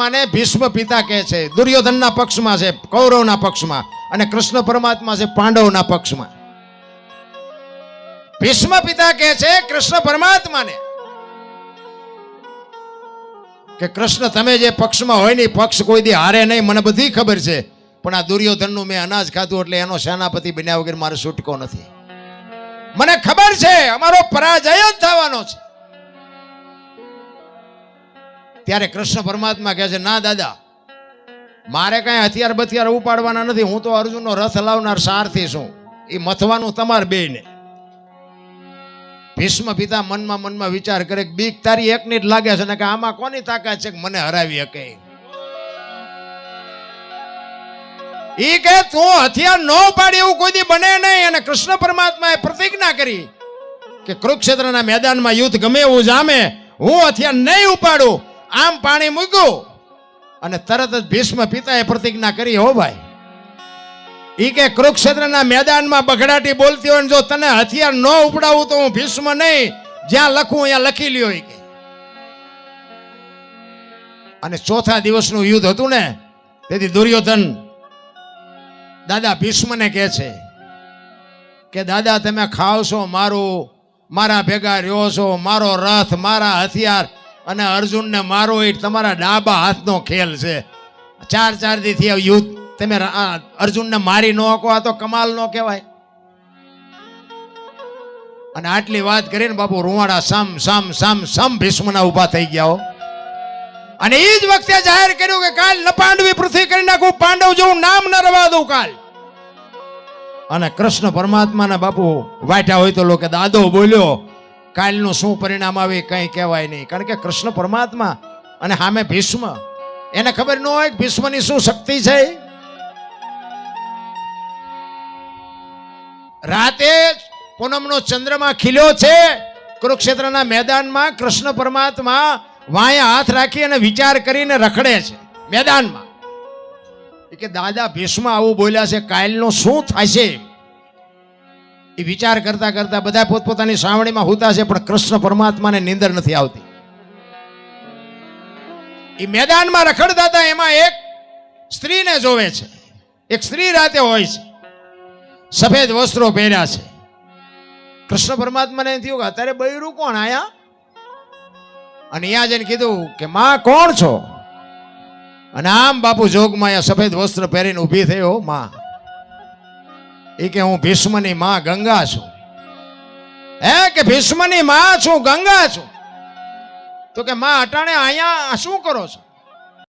અને ભીષ્મ પિતા કહે છે, દુર્યોધનના પક્ષમાં છે, કૌરવના પક્ષમાં અને કૃષ્ણ પરમાત્મા છે, પાંડવના પક્ષમાં. ભીષ્મ પિતા કહે છે, કૃષ્ણ પરમાત્માને કે કૃષ્ણ, તમે જે પક્ષમાં હોય ને પક્ષ કોઈ દી હારે નહીં, મને બધી ખબર છે, પણ આ દુર્યોધનનું મેં અનાજ ખાધું એટલે એનો સેનાપતિ બન્યા વગર મારે છૂટકો નથી. મને ખબર છે, અમારો પરાજય જ થવાનો છે. ત્યારે કૃષ્ણ પરમાત્મા કહે છે, ના, દાદા, મારે કઈ હથિયાર બથિયાર ઉપાડવાના નથી, હું તો અર્જુનનો રથ લાવનાર સારથી છું. એ મથવાનું તમારે બેને ભીષ્મ પિતા મનમાં મનમાં વિચાર કરે બીક તારી એકની જ લાગે છે, ને કે આમાં કોની તાકાત છે કે મને હરાવી શકે? ઈ કે તું હથિયાર ન પાડી એવું કોઈ દી બને નહીં. અને કૃષ્ણ પરમાત્માએ પ્રતિજ્ઞા કરી કે, કુરુક્ષેત્રના મેદાનમાં યુદ્ધ ગમે એવું જામે, હું હથિયાર નહીં ઉપાડું આમ પાણી મૂક્યું અને તરત જ ભીષ્મ પિતાએ પ્રતિજ્ઞા કરી, હો ભાઈ, ઈ કે કુરુક્ષેત્રના મેદાનમાં બગડાટી બોલતી હોય જો તને હથિયાર ન ઉપડાવું તો હું ભીષ્મ નહીં, જ્યાં લખું ત્યાં લખી લ્યો ઈ કે. અને ચોથા દિવસનું યુદ્ધ હતું ને, તેથી દુર્યોધન દાદા ભીષ્મને કહે છે કે, દાદા, તમે ખાવ છો મારું, મારા ભેગા રહ્યો છો, મારો રથ, મારા હથિયાર અને અર્જુનને મારો એ તમારા ડાબા હાથનો ખેલ છે. ચાર ચાર દીથી આ યુદ્ધ. તમે અર્જુનને મારી ન હકો, આ તો કમાલ નો કહેવાય. અને આટલી વાત કરીને બાપુ રૂવાડા સમ સમ સમ સમ ભીષ્મના ઊભા થઈ ગયા હો. અને એ જ વખતે જાહેર કર્યું કે કાલ નપાંડવી પૃથ્વી કરી નાખું, પાંડવ જેવું નામ ન રવા દઉં કાલ. અને કૃષ્ણ પરમાત્માના બાપુ વાટ્યા હોય તો લોકો દાદો બોલ્યો કાલનું શું પરિણામ આવે કંઈ કહેવાય નહીં. કારણ કે કૃષ્ણ પરમાત્મા અને સામે ભીષ્મ, એને ખબર ન હોય ભીષ્મની શું શક્તિ છે? રાતે પૂનમનો ચંદ્રમા ખીલ્યો છે. કુરુક્ષેત્રના મેદાનમાં કૃષ્ણ પરમાત્મા વાંયે હાથ રાખી અને વિચાર કરીને રખડે છે. મેદાનમાં. કે દાદા ભીષ્મ આવું બોલ્યા છે કાયલનું શું થશે? એ વિચાર કરતા કરતા બધા પોતપોતાની સાવણીમાં હુતા છે, પણ કૃષ્ણ પરમાત્માને નીંદર નથી આવતી. એ મેદાનમાં રખડતા હતા એમાં એક સ્ત્રીને જોવે છે. એક સ્ત્રી રાતે હોય છે. સફેદ વસ્ત્રો પહેર્યા છે. કૃષ્ણ પરમાત્માને થયું કે અત્યારે બૈરું કોણ આયા? અને અહીંયા જઈને કીધું કે માં કોણ છો? અને આમ બાપુ જોગમાં સફેદ વસ્ત્ર પહેરીને ઊભી હો, માં. એ કે હું ભીષ્મની માં ગંગા છું. હે કે ભીષ્મની માં છું, ગંગા છું? તો કે માં અટાણે અહીંયા શું કરો છો?